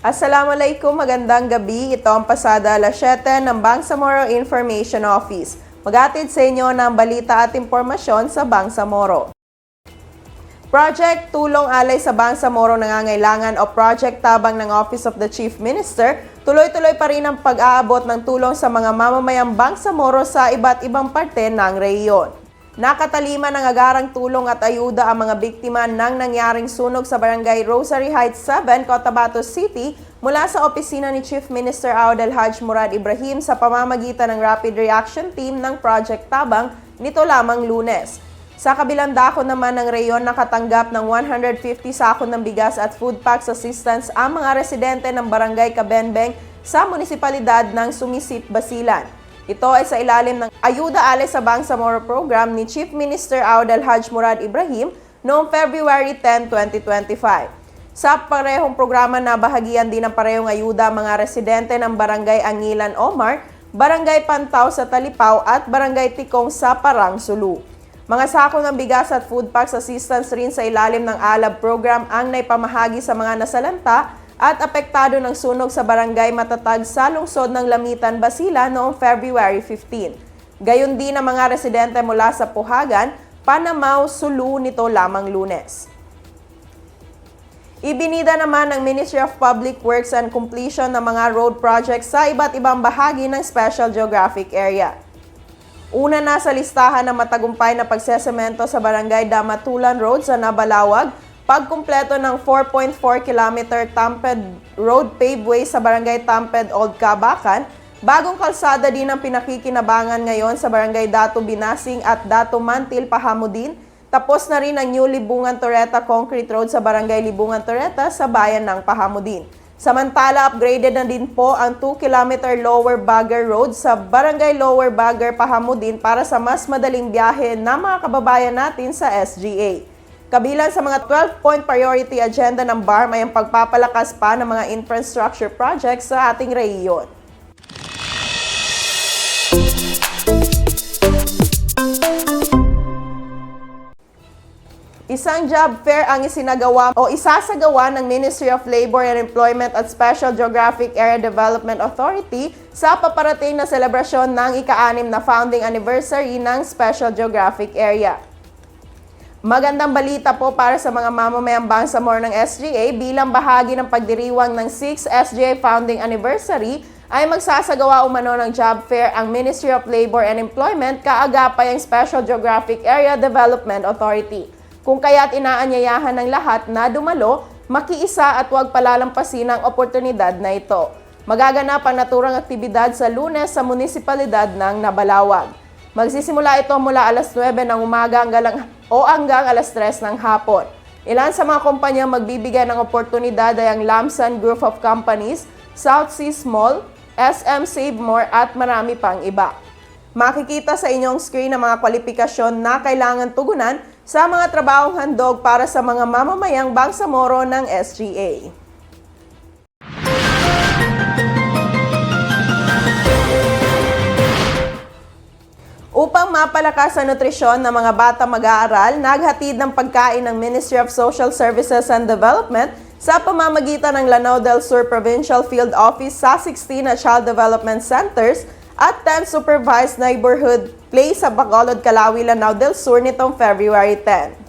Assalamualaikum, magandang gabi. Ito ang pasada alas 7 ng Bangsamoro Information Office. Magatid sa inyo ng balita at impormasyon sa Bangsamoro. Project Tulong Alay sa Bangsamoro Nangangailangan o Project Tabang ng Office of the Chief Minister, tuloy-tuloy pa rin ang pag-aabot ng tulong sa mga mamamayang Bangsamoro sa iba't ibang parte ng rehiyon. Nakatalima ng agarang tulong at ayuda ang mga biktima ng nangyaring sunog sa Barangay Rosary Heights 7, Cotabato City mula sa opisina ni Chief Minister Audel Haj Murad Ibrahim sa pamamagitan ng Rapid Reaction Team ng Project Tabang nito lamang lunes. Sa kabilang dako naman ng reyon nakatanggap ng 150 sako ng bigas at food packs assistance ang mga residente ng Barangay Kabenbeng sa munisipalidad ng Sumisip, Basilan. Ito ay sa ilalim ng Ayuda Ale sa Bangsamoro program ni Chief Minister Audel Haj Murad Ibrahim noong February 10, 2025. Sa parehong programa na bahagian din ng parehong ayuda mga residente ng Barangay Angilan Omar, Barangay Pantaw sa Talipaw at Barangay Tikong sa Parang Sulu. Mga sako ng bigas at food packs assistance rin sa ilalim ng ALAB program ang naipamahagi sa mga nasalanta at apektado ng sunog sa barangay matatag sa lungsod ng Lamitan, Basila noong February 15. Gayon din ang mga residente mula sa Puhagan, Panamaw, Sulu nito lamang lunes. Ibinida naman ng Ministry of Public Works and Completion ng mga road projects sa iba't ibang bahagi ng Special Geographic Area. Una na sa listahan ng matagumpay na pagsesemento sa Barangay Damatulan Road sa Nabalawag, pagkumpleto ng 4.4 km Tamped Road paveway sa Barangay Tamped Old Kabakan, bagong kalsada din ang pinakikinabangan ngayon sa Barangay Dato Binasing at Dato Mantil, Pahamudin, tapos na rin ang New Libungan Toreta Concrete Road sa Barangay Libungan Toreta sa bayan ng Pahamudin. Samantala, upgraded na din po ang 2 km Lower Bagger Road sa Barangay Lower Bagger, Pahamudin para sa mas madaling biyahe ng mga kababayan natin sa SGA. Kabilang sa mga 12-point priority agenda ng BARM ay ang pagpapalakas pa ng mga infrastructure projects sa ating rehiyon. Isang job fair ang isinagawa o isasagawa ng Ministry of Labor and Employment at Special Geographic Area Development Authority sa paparating na selebrasyon ng ika-anim na founding anniversary ng Special Geographic Area. Magandang balita po para sa mga mamamayang Bangsamoro ng SGA bilang bahagi ng pagdiriwang ng 6th SGA Founding Anniversary ay magsasagawa umano ng job fair ang Ministry of Labor and Employment kaagapay ang Special Geographic Area Development Authority. Kung kaya't inaanyayahan ng lahat na dumalo, makiisa at huwag palalampasin ang oportunidad na ito. Magaganap ang naturang aktibidad sa lunes sa munisipalidad ng Nabalawag. Magsisimula ito mula alas 9 ng umaga hanggang, o hanggang alas 3 ng hapon. Ilan sa mga kumpanya magbibigay ng oportunidad ay ang Lamsan Group of Companies, South Seas Mall, SM Save More at marami pang iba. Makikita sa inyong screen ang mga kwalifikasyon na kailangan tugunan sa mga trabahong handog para sa mga mamamayang Bangsamoro ng SGA. Upang mapalakas ang nutrisyon ng mga bata mag-aaral, naghatid ng pagkain ng Ministry of Social Services and Development sa pamamagitan ng Lanao del Sur Provincial Field Office sa 16 na Child Development Centers at 10 Supervised Neighborhood Play sa Bacolod, Calawi, Lanao del Sur nitong February 10.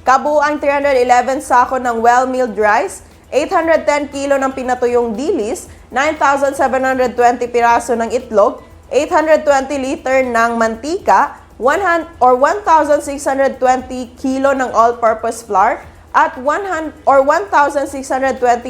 Kabuang 311 sako ng well-milled rice, 810 kilo ng pinatuyong dilis, 9,720 piraso ng itlog, 820 liter ng mantika, 100 or 1,620 kilo ng all-purpose flour, at 100 or 1,620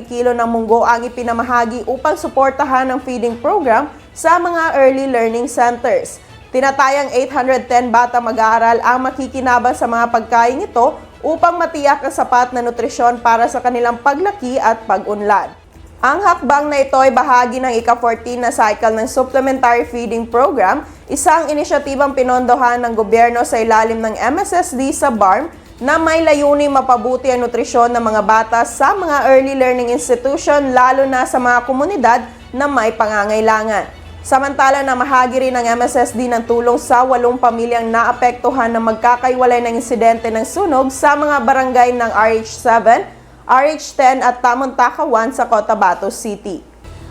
kilo ng munggo ang ipinamahagi upang suportahan ang feeding program sa mga early learning centers. Tinatayang 810 bata mag-aaral ang makikinabang sa mga pagkain ito upang matiyak ang sapat na nutrisyon para sa kanilang paglaki at pag-unlad. Ang hakbang na ito ay bahagi ng ika-14 na cycle ng Supplementary Feeding Program, isang inisyatibang pinondohan ng gobyerno sa ilalim ng MSSD sa BARM na may layuning mapabuti ang nutrisyon ng mga bata sa mga early learning institution lalo na sa mga komunidad na may pangangailangan. Samantala na mahagi rin ng MSSD ng tulong sa walong pamilyang naapektuhan ng magkakaiwalay ng insidente ng sunog sa mga barangay ng RH7, RH10 at Tamuntaka 1 sa Cotabato City.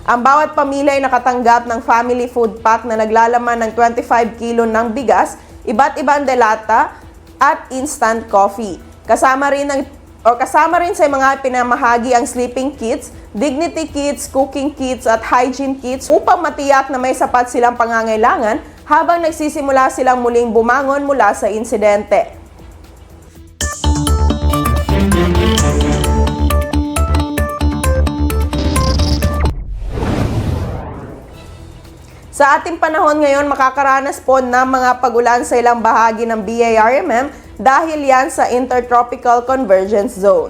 Ang bawat pamilya ay nakatanggap ng family food pack na naglalaman ng 25 kilo ng bigas, iba't ibang delata at instant coffee. Kasama rin ng o kasama rin sa mga pinamahagi ang sleeping kits, dignity kits, cooking kits at hygiene kits upang matiyak na may sapat silang pangangailangan habang nagsisimula silang muling bumangon mula sa insidente. Sa ating panahon ngayon, makakaranas po ng mga pagulan sa ilang bahagi ng BARMM dahil yan sa Intertropical Convergence Zone.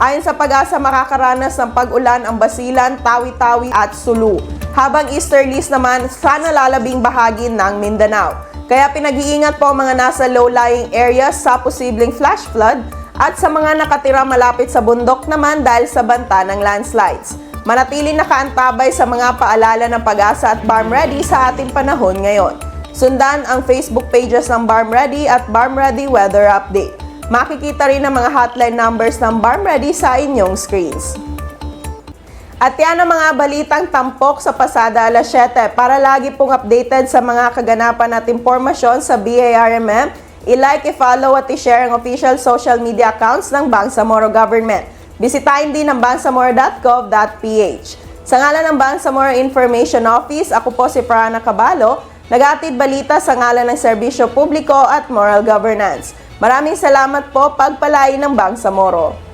Ayon sa pag-asa, makakaranas ng pag-ulan ang Basilan, Tawi-Tawi at Sulu. Habang easterlies naman sa nalalabing bahagi ng Mindanao. Kaya pinag-iingat po ang mga nasa low-lying areas sa posibleng flash flood at sa mga nakatira malapit sa bundok naman dahil sa banta ng landslides. Manatili nakaantabay sa mga paalala ng pag-asa at Barm Ready sa ating panahon ngayon. Sundan ang Facebook pages ng Barm Ready at Barm Ready Weather Update. Makikita rin ang mga hotline numbers ng Barm Ready sa inyong screens. At yan ang mga balitang tampok sa pasada alas 7. Para lagi pong updated sa mga kaganapan at impormasyon sa BARMM, i-like, i-follow at i-share ang official social media accounts ng Bangsamoro Government. Bisitahin din ang bangsamoro.gov.ph. Sa ngalan ng Bangsamoro Information Office, ako po si Prana Cabalo, nag-atid balita sa ngalan ng Serbisyo Publiko at Moral Governance. Maraming salamat po pagpalain ng Bangsamoro.